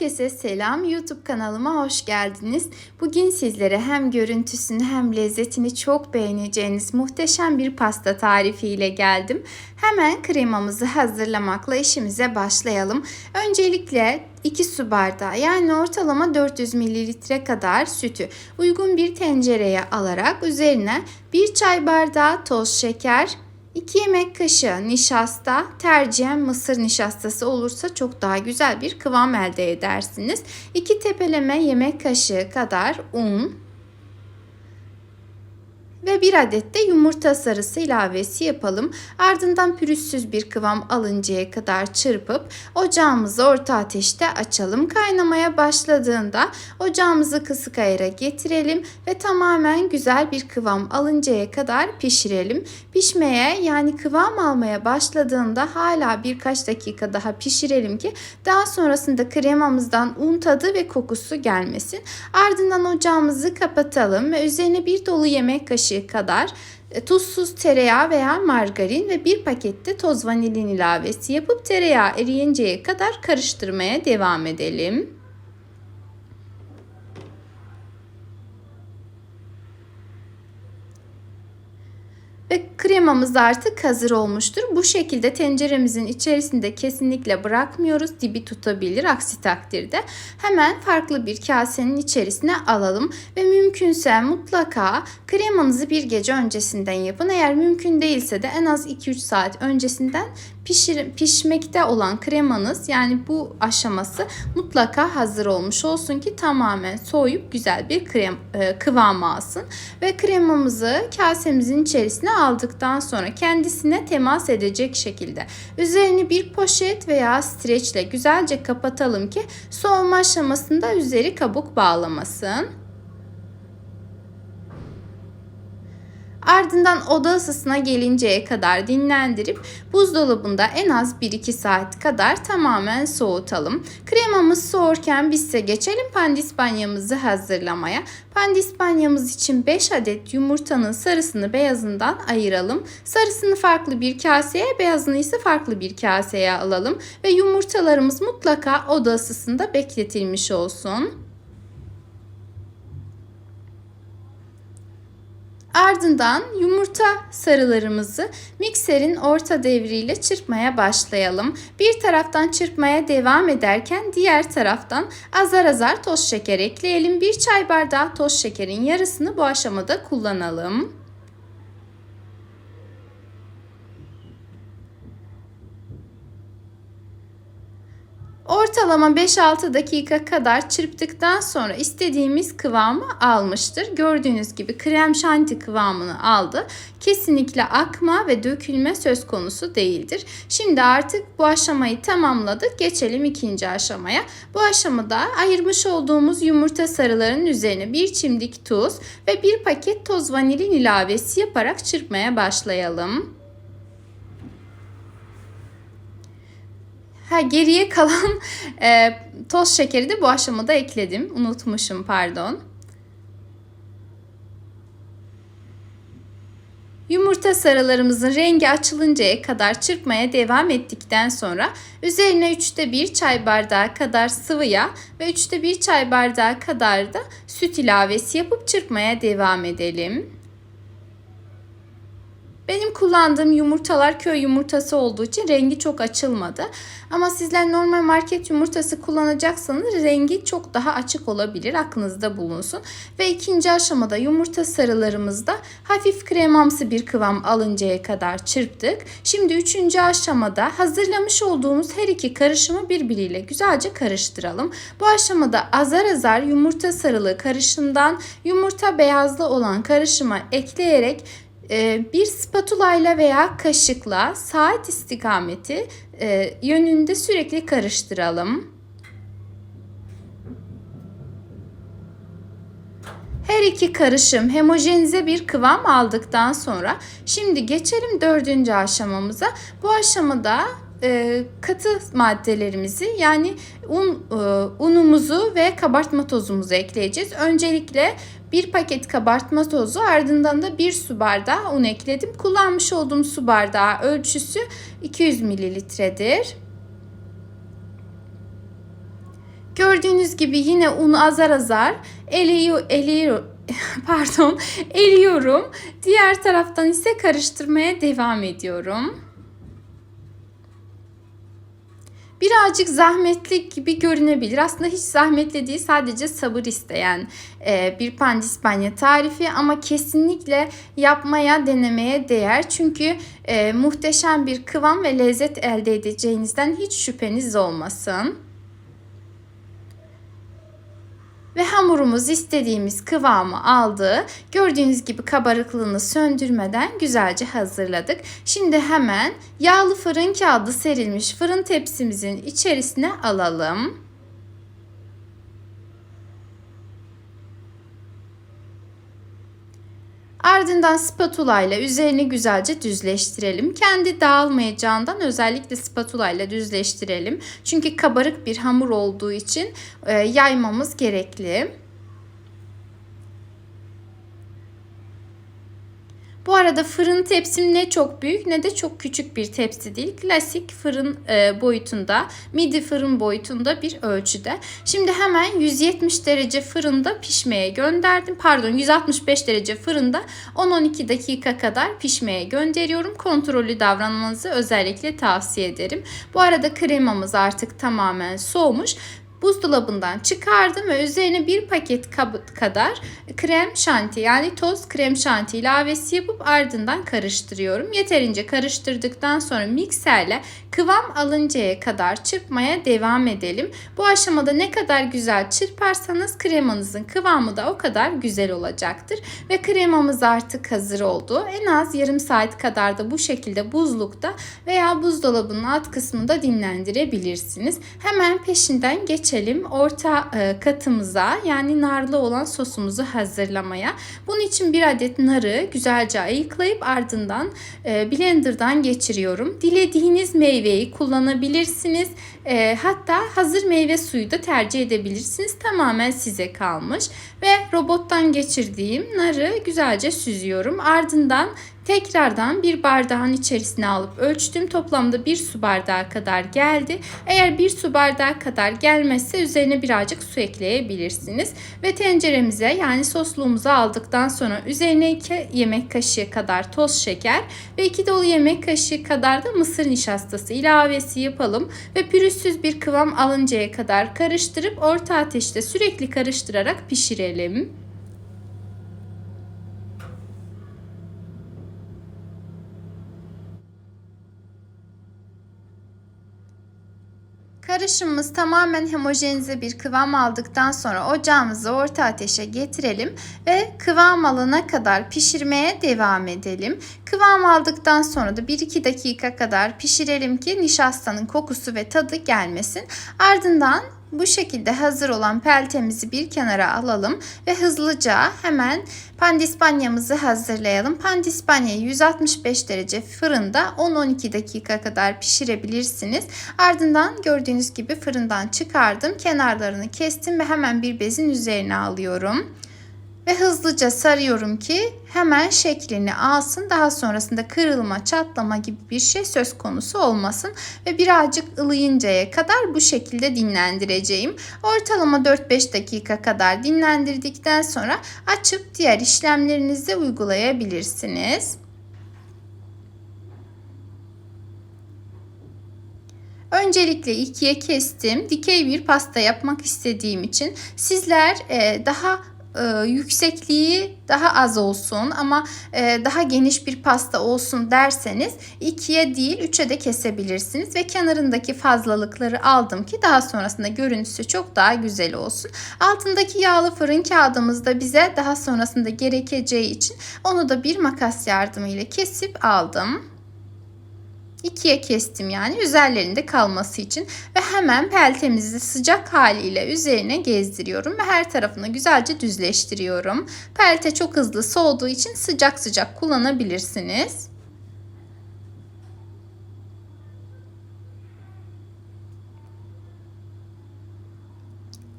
Herkese selam. YouTube kanalıma hoş geldiniz. Bugün sizlere hem görüntüsünü hem lezzetini çok beğeneceğiniz muhteşem bir pasta tarifi ile geldim. Hemen kremamızı hazırlamakla işimize başlayalım. Öncelikle 2 su bardağı yani ortalama 400 mililitre kadar sütü uygun bir tencereye alarak üzerine 1 çay bardağı toz şeker, 2 yemek kaşığı nişasta, tercihen mısır nişastası olursa çok daha güzel bir kıvam elde edersiniz. 2 tepeleme yemek kaşığı kadar un ve bir adet de yumurta sarısı ilavesi yapalım. Ardından pürüzsüz bir kıvam alıncaya kadar çırpıp ocağımızı orta ateşte açalım. Kaynamaya başladığında ocağımızı kısık ayara getirelim ve tamamen güzel bir kıvam alıncaya kadar pişirelim. Pişmeye yani kıvam almaya başladığında hala birkaç dakika daha pişirelim ki daha sonrasında kremamızdan un tadı ve kokusu gelmesin. Ardından ocağımızı kapatalım ve üzerine bir dolu yemek kaşığı kadar e, tuzsuz tereyağı veya margarin ve bir pakette toz vanilin ilavesi yapıp tereyağı eriyinceye kadar karıştırmaya devam edelim. Ve kremamız artık hazır olmuştur. Bu şekilde tenceremizin içerisinde kesinlikle bırakmıyoruz. Dibi tutabilir aksi takdirde. Hemen farklı bir kasenin içerisine alalım. Ve mümkünse mutlaka kremanızı bir gece öncesinden yapın. Eğer mümkün değilse de en az 2-3 saat öncesinden pişir, pişmekte olan kremanız yani bu aşaması mutlaka hazır olmuş olsun ki tamamen soğuyup güzel bir krem e, kıvam alsın. Ve kremamızı kasemizin içerisine aldıktan sonra kendisine temas edecek şekilde üzerini bir poşet veya streçle güzelce kapatalım ki soğuma aşamasında üzeri kabuk bağlamasın. Ardından oda ısısına gelinceye kadar dinlendirip buzdolabında en az 1-2 saat kadar tamamen soğutalım. Kremamız soğurken bizse geçelim pandispanyamızı hazırlamaya. Pandispanyamız için 5 adet yumurtanın sarısını beyazından ayıralım. Sarısını farklı bir kaseye, beyazını ise farklı bir kaseye alalım ve yumurtalarımız mutlaka oda ısısında bekletilmiş olsun. Ardından yumurta sarılarımızı mikserin orta devriyle çırpmaya başlayalım. Bir taraftan çırpmaya devam ederken diğer taraftan azar azar toz şeker ekleyelim. Bir çay bardağı toz şekerin yarısını bu aşamada kullanalım. Ortalama 5-6 dakika kadar çırptıktan sonra istediğimiz kıvamı almıştır. Gördüğünüz gibi krem şanti kıvamını aldı. Kesinlikle akma ve dökülme söz konusu değildir. Şimdi artık bu aşamayı tamamladık. Geçelim ikinci aşamaya. Bu aşamada ayırmış olduğumuz yumurta sarılarının üzerine bir çimdik tuz ve bir paket toz vanilin ilavesi yaparak çırpmaya başlayalım. Ha geriye kalan e, toz şekeri de bu aşamada ekledim. Unutmuşum pardon. Yumurta sarılarımızın rengi açılıncaya kadar çırpmaya devam ettikten sonra üzerine 3'te 1 çay bardağı kadar sıvı yağ ve 3'te 1 çay bardağı kadar da süt ilavesi yapıp çırpmaya devam edelim. Benim kullandığım yumurtalar köy yumurtası olduğu için rengi çok açılmadı. Ama sizler normal market yumurtası kullanacaksanız rengi çok daha açık olabilir. Aklınızda bulunsun. Ve ikinci aşamada yumurta sarılarımızda hafif kremamsı bir kıvam alıncaya kadar çırptık. Şimdi üçüncü aşamada hazırlamış olduğumuz her iki karışımı birbiriyle güzelce karıştıralım. Bu aşamada azar azar yumurta sarılı karışımdan yumurta beyazlı olan karışıma ekleyerek bir spatula ile veya kaşıkla saat istikameti e, yönünde sürekli karıştıralım. Her iki karışım homojenize bir kıvam aldıktan sonra şimdi geçelim dördüncü aşamamıza. Bu aşamada e, katı maddelerimizi yani un e, unumuzu ve kabartma tozumuzu ekleyeceğiz. Öncelikle bir paket kabartma tozu ardından da bir su bardağı un ekledim. Kullanmış olduğum su bardağı ölçüsü 200 mililitredir. Gördüğünüz gibi yine unu azar azar eliyor, eliyor, pardon eliyorum. Diğer taraftan ise karıştırmaya devam ediyorum. Birazcık zahmetli gibi görünebilir. Aslında hiç zahmetli değil sadece sabır isteyen e, bir pandispanya tarifi ama kesinlikle yapmaya denemeye değer. Çünkü e, muhteşem bir kıvam ve lezzet elde edeceğinizden hiç şüpheniz olmasın. Ve hamurumuz istediğimiz kıvamı aldı. Gördüğünüz gibi kabarıklığını söndürmeden güzelce hazırladık. Şimdi hemen yağlı fırın kağıdı serilmiş fırın tepsimizin içerisine alalım. Ardından spatula ile üzerini güzelce düzleştirelim. Kendi dağılmayacağından özellikle spatula ile düzleştirelim. Çünkü kabarık bir hamur olduğu için e, yaymamız gerekli. Bu arada fırın tepsim ne çok büyük ne de çok küçük bir tepsi değil. Klasik fırın e, boyutunda, midi fırın boyutunda bir ölçüde. Şimdi hemen 170 derece fırında pişmeye gönderdim. Pardon 165 derece fırında 10-12 dakika kadar pişmeye gönderiyorum. Kontrollü davranmanızı özellikle tavsiye ederim. Bu arada kremamız artık tamamen soğumuş buzdolabından çıkardım ve üzerine bir paket kadar krem şanti yani toz krem şanti ilavesi yapıp ardından karıştırıyorum. Yeterince karıştırdıktan sonra mikserle kıvam alıncaya kadar çırpmaya devam edelim. Bu aşamada ne kadar güzel çırparsanız kremanızın kıvamı da o kadar güzel olacaktır. Ve kremamız artık hazır oldu. En az yarım saat kadar da bu şekilde buzlukta veya buzdolabının alt kısmında dinlendirebilirsiniz. Hemen peşinden geçelim orta e, katımıza yani narlı olan sosumuzu hazırlamaya. Bunun için bir adet narı güzelce ayıklayıp ardından e, blenderdan geçiriyorum. Dilediğiniz meyveyi kullanabilirsiniz. E, hatta hazır meyve suyu da tercih edebilirsiniz. Tamamen size kalmış. Ve robottan geçirdiğim narı güzelce süzüyorum. Ardından Tekrardan bir bardağın içerisine alıp ölçtüm. Toplamda bir su bardağı kadar geldi. Eğer bir su bardağı kadar gelmezse üzerine birazcık su ekleyebilirsiniz. Ve tenceremize yani sosluğumuzu aldıktan sonra üzerine 2 yemek kaşığı kadar toz şeker ve 2 dolu yemek kaşığı kadar da mısır nişastası ilavesi yapalım. Ve pürüzsüz bir kıvam alıncaya kadar karıştırıp orta ateşte sürekli karıştırarak pişirelim. Karışımımız tamamen homojenize bir kıvam aldıktan sonra ocağımızı orta ateşe getirelim ve kıvam alana kadar pişirmeye devam edelim. Kıvam aldıktan sonra da 1-2 dakika kadar pişirelim ki nişastanın kokusu ve tadı gelmesin. Ardından bu şekilde hazır olan peltemizi bir kenara alalım ve hızlıca hemen pandispanyamızı hazırlayalım. Pandispanyayı 165 derece fırında 10-12 dakika kadar pişirebilirsiniz. Ardından gördüğünüz gibi fırından çıkardım. Kenarlarını kestim ve hemen bir bezin üzerine alıyorum ve hızlıca sarıyorum ki hemen şeklini alsın. Daha sonrasında kırılma, çatlama gibi bir şey söz konusu olmasın ve birazcık ılıyıncaya kadar bu şekilde dinlendireceğim. Ortalama 4-5 dakika kadar dinlendirdikten sonra açıp diğer işlemlerinizi uygulayabilirsiniz. Öncelikle ikiye kestim. Dikey bir pasta yapmak istediğim için sizler daha e, yüksekliği daha az olsun ama e, daha geniş bir pasta olsun derseniz ikiye değil üçe de kesebilirsiniz ve kenarındaki fazlalıkları aldım ki daha sonrasında görüntüsü çok daha güzel olsun. Altındaki yağlı fırın kağıdımız da bize daha sonrasında gerekeceği için onu da bir makas yardımıyla kesip aldım ikiye kestim yani üzerlerinde kalması için ve hemen peltemizi sıcak haliyle üzerine gezdiriyorum ve her tarafını güzelce düzleştiriyorum. Pelte çok hızlı soğuduğu için sıcak sıcak kullanabilirsiniz.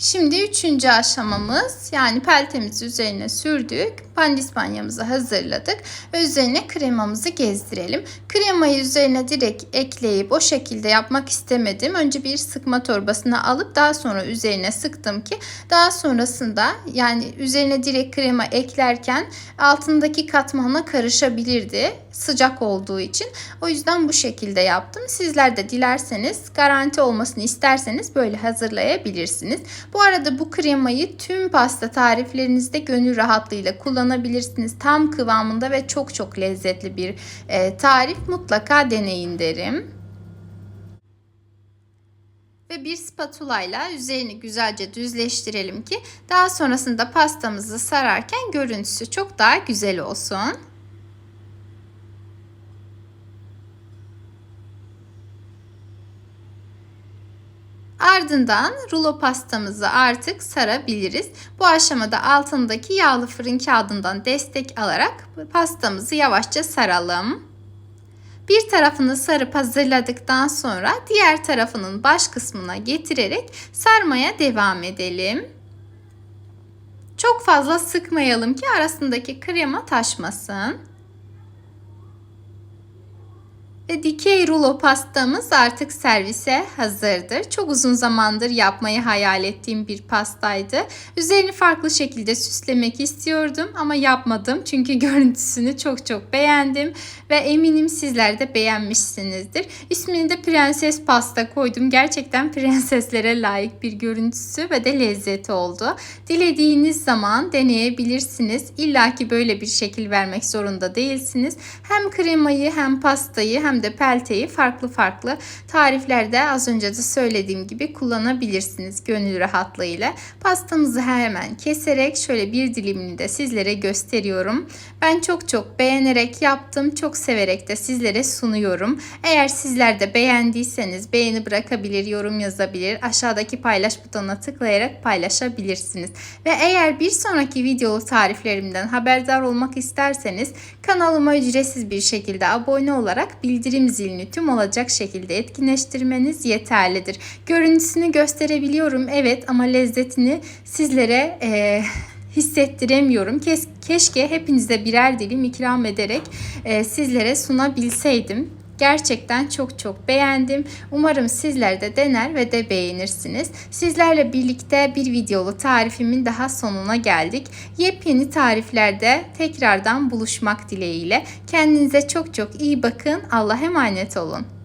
Şimdi üçüncü aşamamız yani peltemizi üzerine sürdük. Pandispanyamızı hazırladık üzerine kremamızı gezdirelim. Kremayı üzerine direkt ekleyip o şekilde yapmak istemedim. Önce bir sıkma torbasına alıp daha sonra üzerine sıktım ki daha sonrasında yani üzerine direkt krema eklerken altındaki katmanla karışabilirdi sıcak olduğu için. O yüzden bu şekilde yaptım. Sizler de dilerseniz garanti olmasını isterseniz böyle hazırlayabilirsiniz. Bu arada bu kremayı tüm pasta tariflerinizde gönül rahatlığıyla kullanabilirsiniz. Tam kıvamında ve çok çok lezzetli bir e, tarif. Mutlaka deneyin derim. Ve bir spatula ile üzerini güzelce düzleştirelim ki daha sonrasında pastamızı sararken görüntüsü çok daha güzel olsun. Ardından rulo pastamızı artık sarabiliriz. Bu aşamada altındaki yağlı fırın kağıdından destek alarak pastamızı yavaşça saralım. Bir tarafını sarıp hazırladıktan sonra diğer tarafının baş kısmına getirerek sarmaya devam edelim. Çok fazla sıkmayalım ki arasındaki krema taşmasın. Ve dikey rulo pastamız artık servise hazırdır. Çok uzun zamandır yapmayı hayal ettiğim bir pastaydı. Üzerini farklı şekilde süslemek istiyordum ama yapmadım. Çünkü görüntüsünü çok çok beğendim ve eminim sizler de beğenmişsinizdir. İsmini de prenses pasta koydum. Gerçekten prenseslere layık bir görüntüsü ve de lezzeti oldu. Dilediğiniz zaman deneyebilirsiniz. İlla ki böyle bir şekil vermek zorunda değilsiniz. Hem kremayı hem pastayı hem de pelteyi farklı farklı tariflerde az önce de söylediğim gibi kullanabilirsiniz gönül rahatlığıyla. Pastamızı hemen keserek şöyle bir dilimini de sizlere gösteriyorum. Ben çok çok beğenerek yaptım. Çok severek de sizlere sunuyorum. Eğer sizler de beğendiyseniz beğeni bırakabilir, yorum yazabilir. Aşağıdaki paylaş butonuna tıklayarak paylaşabilirsiniz. Ve eğer bir sonraki videolu tariflerimden haberdar olmak isterseniz kanalıma ücretsiz bir şekilde abone olarak bildirim zilini tüm olacak şekilde etkinleştirmeniz yeterlidir. Görüntüsünü gösterebiliyorum evet ama lezzetini sizlere... Ee, hissettiremiyorum. Kes, keşke hepinize birer dilim ikram ederek e, sizlere sunabilseydim. Gerçekten çok çok beğendim. Umarım sizler de dener ve de beğenirsiniz. Sizlerle birlikte bir videolu tarifimin daha sonuna geldik. Yepyeni tariflerde tekrardan buluşmak dileğiyle. Kendinize çok çok iyi bakın. Allah'a emanet olun.